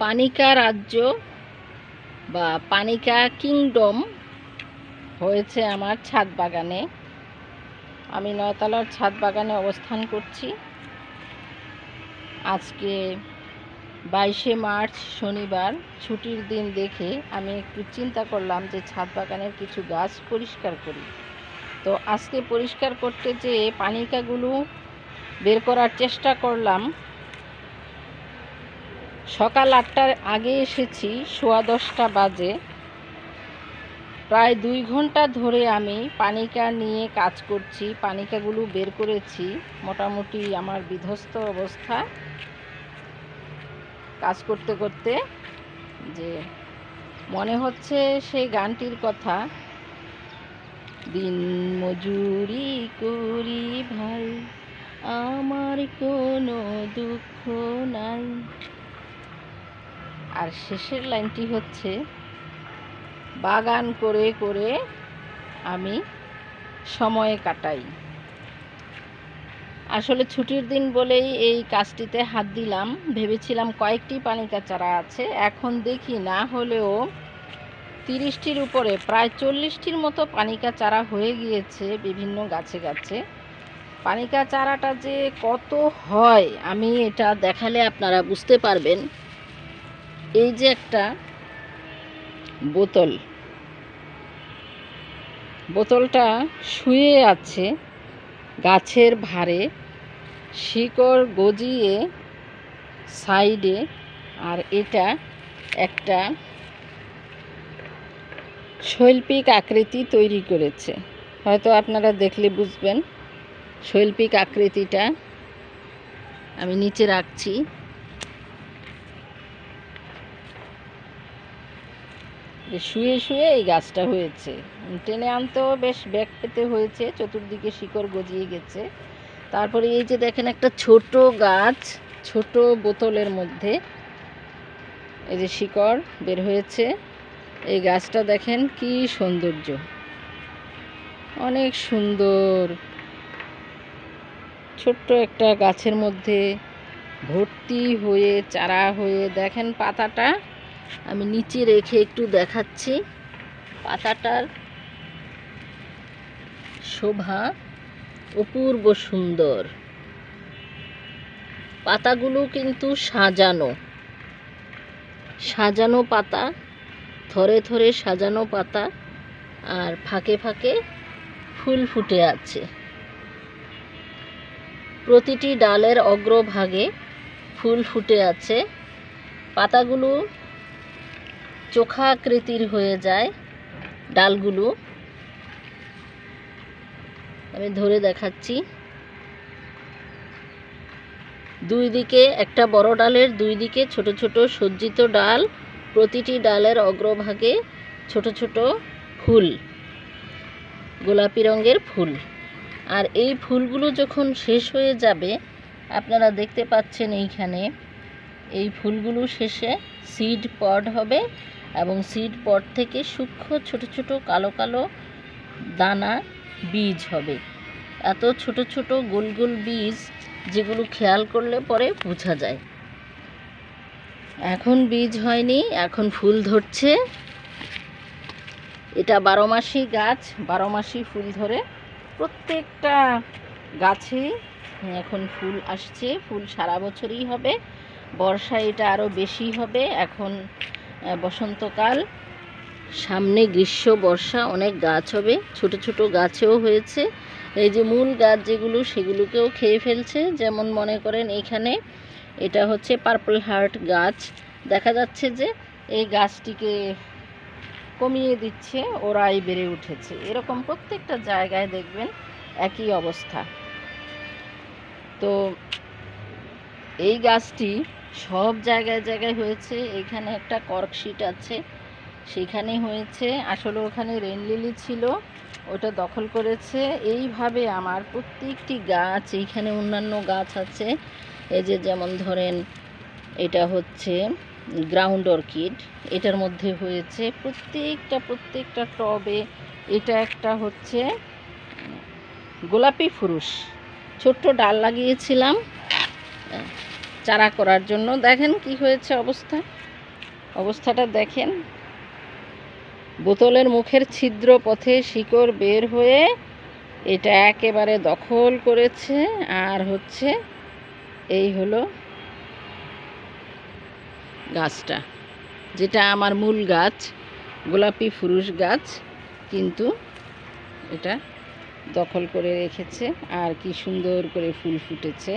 পানিকা রাজ্য বা পানিকা কিংডম হয়েছে আমার ছাদ বাগানে। আমি নয়তলার ছাদ বাগানে অবস্থান করছি। আজকে বাইশে মার্চ, শনিবার, ছুটির দিন দেখে আমি একটু চিন্তা করলাম যে ছাদ বাগানের কিছু গাছ পরিষ্কার করি। তো আজকে পরিষ্কার করতে যে পানিকাগুলো বের করার চেষ্টা করলাম। সকাল আটটার আগে এসেছি, সোয়া দশটা বাজে। প্রায় দুই ঘণ্টা ধরে আমি পানিকা নিয়ে কাজ করছি, পানিকাগুলো বের করেছি। মোটামুটি আমার বিধ্বস্ত অবস্থা। কাজ করতে করতে যে মনে হচ্ছে সেই গানটির কথা দিন মজুরি করি ভাই, আমার কোনো দুঃখ নাই। আর শেষের লাইনটি হচ্ছে, বাগান করে করে আমি সময় কাটাই। আসলে ছুটির দিন বলেই এই কাজটিতে হাত দিলাম। ভেবেছিলাম কয়েকটি পানিকা চারা আছে। এখন দেখি না হলেও তিরিশটির উপরে প্রায় চল্লিশটির মতো পানিকা চারা হয়ে গিয়েছে বিভিন্ন গাছে গাছে। পানিকা চারাটা যে কত হয়, আমি এটা দেখালে আপনারা বুঝতে পারবেন। এই যে একটা বোতল। বোতলটা শুয়ে আছে গাছের ভারে শিকড় গজিয়ে সাইডে, আর এটা একটা শৈল্পিক আকৃতি তৈরি করেছে। হয়তো আপনারা দেখলে বুঝবেন, শৈল্পিক আকৃতিটা আমি নিচে রাখছি। যে শুয়ে শুয়ে এই গাছটা হয়েছে। টেনে আনতেও বেশ ব্যাগ পেতে হয়েছে, চতুর্দিকে শিকড় গজিয়ে গেছে। তারপরে এই যে দেখেন একটা ছোট গাছ, ছোট বোতলের মধ্যে এই যে শিকড় বের হয়েছে। এই গাছটা দেখেন কি সৌন্দর্য। অনেক সুন্দর। ছোট্ট একটা গাছের মধ্যে ভর্তি হয়ে, চারা হয়ে দেখেন পাতাটা। আমি নিচে রেখে একটু দেখাচ্ছি। পাতাটার শোভা অপূর্ব সুন্দর। পাতাগুলো কিন্তু সাজানো। সাজানো পাতা, থরে থরে সাজানো পাতা, আর ফাঁকে ফাঁকে ফুল ফুটে আছে। প্রতিটি ডালের অগ্রভাগে ফুল ফুটে আছে। পাতাগুলো চোখা আকৃতির হয়ে যায় ডালগুলো। আমি ধরে দেখাচ্ছি। দুই দিকে একটা বড় ডালের, দুই দিকে ছোট ছোট সজ্জিত ডাল, প্রতিটি ডালের অগ্রভাগে ছোট ছোট ফুল, গোলাপি রঙের ফুল। আর এই ফুলগুলো যখন শেষ হয়ে যাবে, আপনারা দেখতে পাচ্ছেন এইখানে, এই ফুলগুলো শেষে সিড পড হবে। এবং সিড পড থেকে সূক্ষ্ম ছোট ছোট কালো কালো দানা বীজ হবে। এত ছোট ছোট গোল গোল বীজ যেগুলো খেয়াল করলে পরে বোঝা যায়। এখন বীজ হয়নি, এখন ফুল ধরছে। এটা বারো মাসি গাছ, বারো মাসি ফুল ধরে। প্রত্যেকটা গাছে এখন ফুল আসছে, ফুল সারা বছরই হবে। বর্ষায় এটা আরও বেশি হবে। এখন বসন্তকাল, সামনে গ্রীষ্ম, বর্ষা, অনেক গাছ হবে, ছোট ছোট গাছেও হয়েছে। এই যে মূল গাছ যেগুলো, সেগুলোকেও খেয়ে ফেলছে। যেমন মনে করেন এখানে এটা হচ্ছে পার্পল হার্ট গাছ। দেখা যাচ্ছে যে এই গাছটিকে কমিয়ে দিচ্ছে, ওরাই বেড়ে উঠেছে। এরকম প্রত্যেকটা জায়গায় দেখবেন একই অবস্থা। তো এই গাছটি সব জায়গায় জায়গায় হয়েছে। এখানে একটা কর্কশিট আছে। সেখানে হয়েছে, আসলে ওখানে রেন লিলি ছিল, ওটা দখল করেছে। এইভাবে আমার প্রত্যেকটি গাছ, এইখানে অন্যান্য গাছ আছে। এই যে যেমন ধরেন, এটা হচ্ছে গ্রাউন্ড অর্কিড এটার মধ্যে হয়েছে প্রত্যেকটা প্রত্যেকটা টবে এটা একটা হচ্ছে গোলাপি ফুরুষ। ছোট্ট ডাল লাগিয়েছিলাম। চারা করার জন্য। দেখেন কি হয়েছে অবস্থা। অবস্থাটা দেখেন। বোতলের মুখের ছিদ্র পথে শিকড় বের হয়ে এটা একেবারে দখল করেছে। আর হচ্ছে এই হলো গাছটা, যেটা আমার মূল গাছ, গোলাপি ফুরুষ গাছ, কিন্তু এটা দখল করে রেখেছে। আর কি সুন্দর করে ফুল ফুটেছে।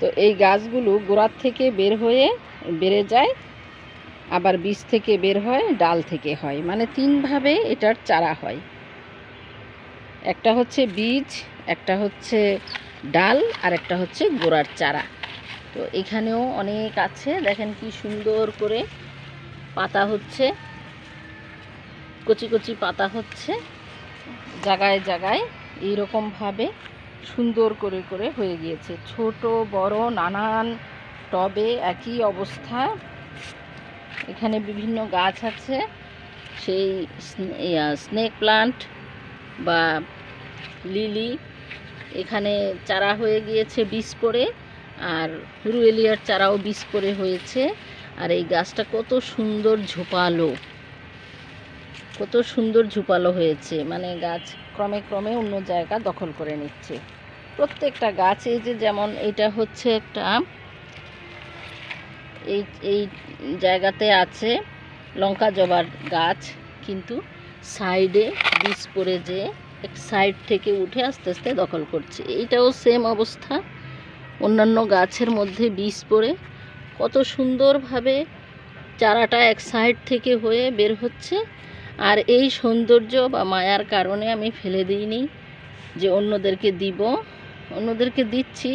তো এই গাছগুলো গোড়ার থেকে বের হয়ে বেড়ে যায়, আবার বীজ থেকে বের হয়, ডাল থেকে হয়। মানে তিনভাবে এটার চারা হয়। একটা হচ্ছে বীজ, একটা হচ্ছে ডাল, আর একটা হচ্ছে গোড়ার চারা। তো এখানেও অনেক আছে। দেখেন কি সুন্দর করে পাতা হচ্ছে। কচি কচি পাতা হচ্ছে। জায়গায় জায়গায় এইরকমভাবে সুন্দর করে করে হয়ে গিয়েছে। ছোট, বড়, নানান টবে একই অবস্থা। এখানে বিভিন্ন গাছ আছে। সেই স্নেক প্লান্ট বা লিলি, এখানে চারা হয়ে গিয়েছে বীজ পড়ে আর রুয়েলিয়ার চারাও বীজ পড়ে হয়েছে। আর এই গাছটা কত সুন্দর ঝোপালো। কত সুন্দর ঝুপালো হয়েছে। মানে গাছ ক্রমে ক্রমে অন্য জায়গা দখল করে নিচ্ছে। প্রত্যেকটা গাছ, এই যে যেমন এটা হচ্ছে একটা, এই এই জায়গাতে আছে লঙ্কা জবার গাছ, কিন্তু সাইডে বীজ পড়ে যে এক সাইড থেকে উঠে আস্তে আস্তে দখল করছে। এইটাও সেম অবস্থা। অন্যান্য গাছের মধ্যে বীজ পড়ে কত সুন্দরভাবে চারাটা এক সাইড থেকে হয়ে বের হচ্ছে। আর এই সৌন্দর্য বা মায়ার কারণে আমি ফেলে দিইনি যে অন্যদেরকে দিব, অন্যদেরকে দিচ্ছি।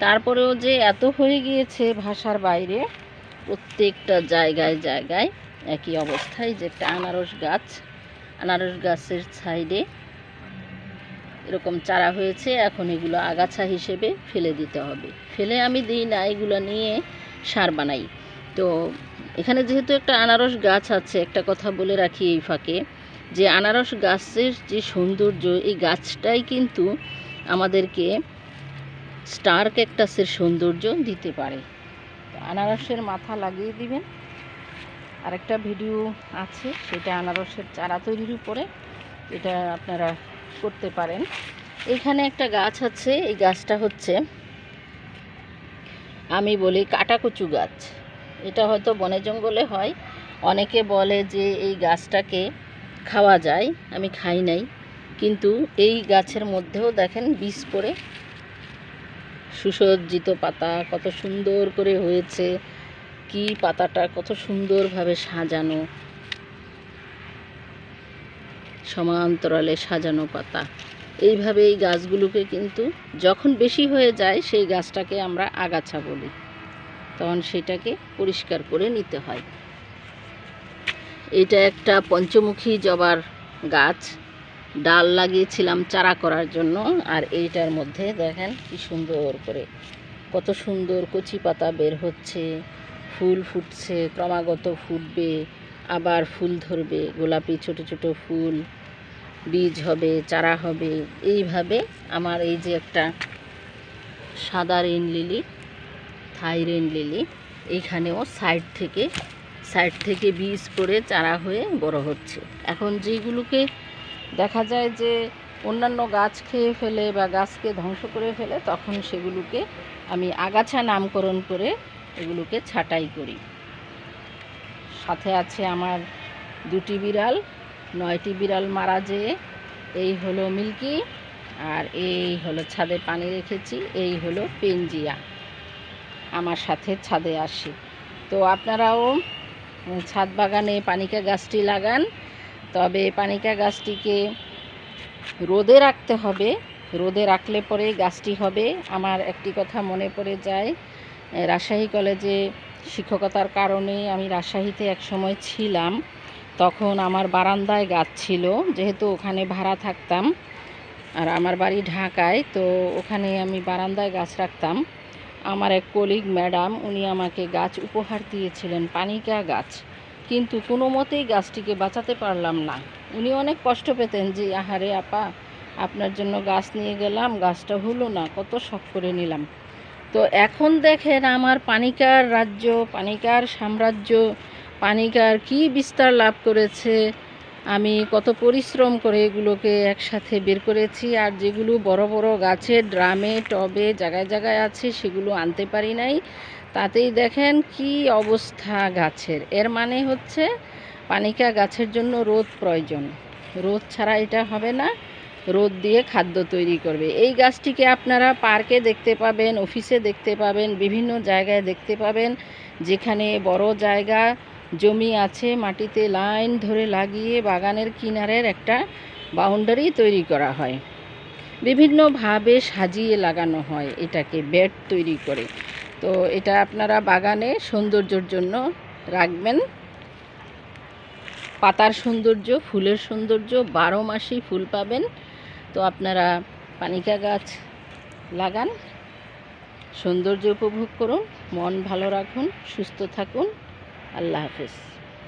তারপরেও যে এত হয়ে গিয়েছে ভাষার বাইরে, প্রত্যেকটা জায়গায় জায়গায় একই অবস্থায় যে একটা আনারস গাছ, আনারস গাছের সাইডে এরকম চারা হয়েছে, এখন এগুলো আগাছা হিসেবে ফেলে দিতে হবে। ফেলে আমি দিই না, এগুলো নিয়ে সার বানাই। তো এখানে যেহেতু একটা আনারস গাছ আছে, একটা কথা বলে রাখি এই ফাঁকে, যে আনারস গাছের যে সৌন্দর্য, এই গাছটাই কিন্তু আমাদেরকে স্টার ক্যাকটাসের সৌন্দর্য দিতে পারে। আনারসের মাথা লাগিয়ে দিবেন। আরেকটা ভিডিও আছে, সেটা আনারসের চারা তৈরির উপরে, এটা আপনারা করতে পারেন। এখানে একটা গাছ আছে, এই গাছটা হচ্ছে আমি বলি কাটাকুচু গাছ। এটা হয়তো বনে জঙ্গলে হয়। অনেকে বলে যে এই গাছটাকে খাওয়া যায়, আমি খাই নাই। কিন্তু এই গাছের মধ্যেও দেখেন বীজ পড়ে। সুসজ্জিত পাতা কত সুন্দর করে হয়েছে। কি পাতাটা কত সুন্দরভাবে সাজানো। সমান্তরালে সাজানো পাতা। এইভাবে এই গাছগুলোকে কিন্তু যখন বেশি হয়ে যায়, সেই গাছটাকে আমরা আগাছা বলি। তখন সেটাকে পরিষ্কার করে নিতে হয়। এটা একটা পঞ্চমুখী জবার গাছ। ডাল লাগিয়েছিলাম চারা করার জন্য। আর এইটার মধ্যে দেখেন কি সুন্দর করে, কত সুন্দর কচি পাতা বের হচ্ছে। ফুল ফুটছে, ক্রমাগত ফুটবে, আবার ফুল ধরবে। গোলাপি ছোট ছোট ফুল, বীজ হবে, চারা হবে। এইভাবে আমার এই যে একটা সাদা rain lily Thai rain lily. এইখানেও সাইড থেকে সাইড থেকে বীজ পড়ে চারা হয়ে বড় হচ্ছে। এখন যেগুলোকে দেখা যায় যে অন্যান্য গাছ খেয়ে ফেলে বা গাছকে ধ্বংস করে ফেলে, তখন সেগুলোকে আমি আগাছা নামকরণ করে এগুলোকে ছাঁটাই করি। সাথে আছে আমার দুটি বিড়াল, নয়টি বিড়াল মারা যেয়ে, এই হলো মিল্কি আর এই হলো ছাদে পানি রেখেছি, এই হলো পেনজিয়া আমার সাথে ছাদে আসে। তো আপনারাও ছাদ বাগানে পানিকা গাছটি লাগান। তবে পানিকা গাছটিকে রোদে রাখতে হবে। রোদে রাখলে পরে গাছটি হবে। আমার একটি কথা মনে পড়ে যায় রাজশাহী কলেজে শিক্ষকতার কারণে আমি রাজশাহীতে এক সময় ছিলাম। তখন আমার বারান্দায় গাছ ছিল, যেহেতু ওখানে ভাড়া থাকতাম। আর আমার বাড়ি ঢাকায়, তো ওখানে আমি বারান্দায় গাছ রাখতাম। আমার এক কলিগ ম্যাডাম উনি আমাকে গাছ উপহার দিয়েছিলেন, পানিকা গাছ। কিন্তু কোনো মতেই গাছটিকে বাঁচাতে পারলাম না। উনি অনেক কষ্ট পেতেন যে, আহারে আপা, আপনার জন্য গাছ নিয়ে গেলাম, গাছটা হলো না, কত শখ করে নিলাম। তো এখন দেখেন আমার পানিকার রাজ্য, পানিকার সাম্রাজ্য, পানিকার কি বিস্তার লাভ করেছে। আমি কত পরিশ্রম করে এগুলোকে একসাথে বের করেছি আর যেগুলো বড় বড় গাছে, ড্রামে, টবে জায়গায় জায়গায় আছে সেগুলো আনতে পারি নাই। তাতেই দেখেন কি অবস্থা গাছের। এর মানে হচ্ছে পানিকা গাছের জন্য রোদ প্রয়োজন। রোদ ছাড়া এটা হবে না। রোদ দিয়ে খাদ্য তৈরি করবে। এই গাছটিকে আপনারা পার্কে দেখতে পাবেন, অফিসে দেখতে পাবেন, বিভিন্ন জায়গায় দেখতে পাবেন, যেখানে বড় জায়গা জমি আছে, মাটিতে লাইন ধরে লাগিয়ে বাগানের কিনারের একটা বাউন্ডারি তৈরি করা হয়। বিভিন্নভাবে সাজিয়ে লাগানো হয় এটাকে বেড তৈরি করে। তো এটা আপনারা বাগানে সৌন্দর্যের জন্য রাখবেন। পাতার সৌন্দর্য, ফুলের সৌন্দর্য, বারো মাসেই ফুল পাবেন। তো আপনারা পানিকা গাছ লাগান, সৌন্দর্য উপভোগ করুন, মন ভালো রাখুন, সুস্থ থাকুন। আল্লাহ হাফেজ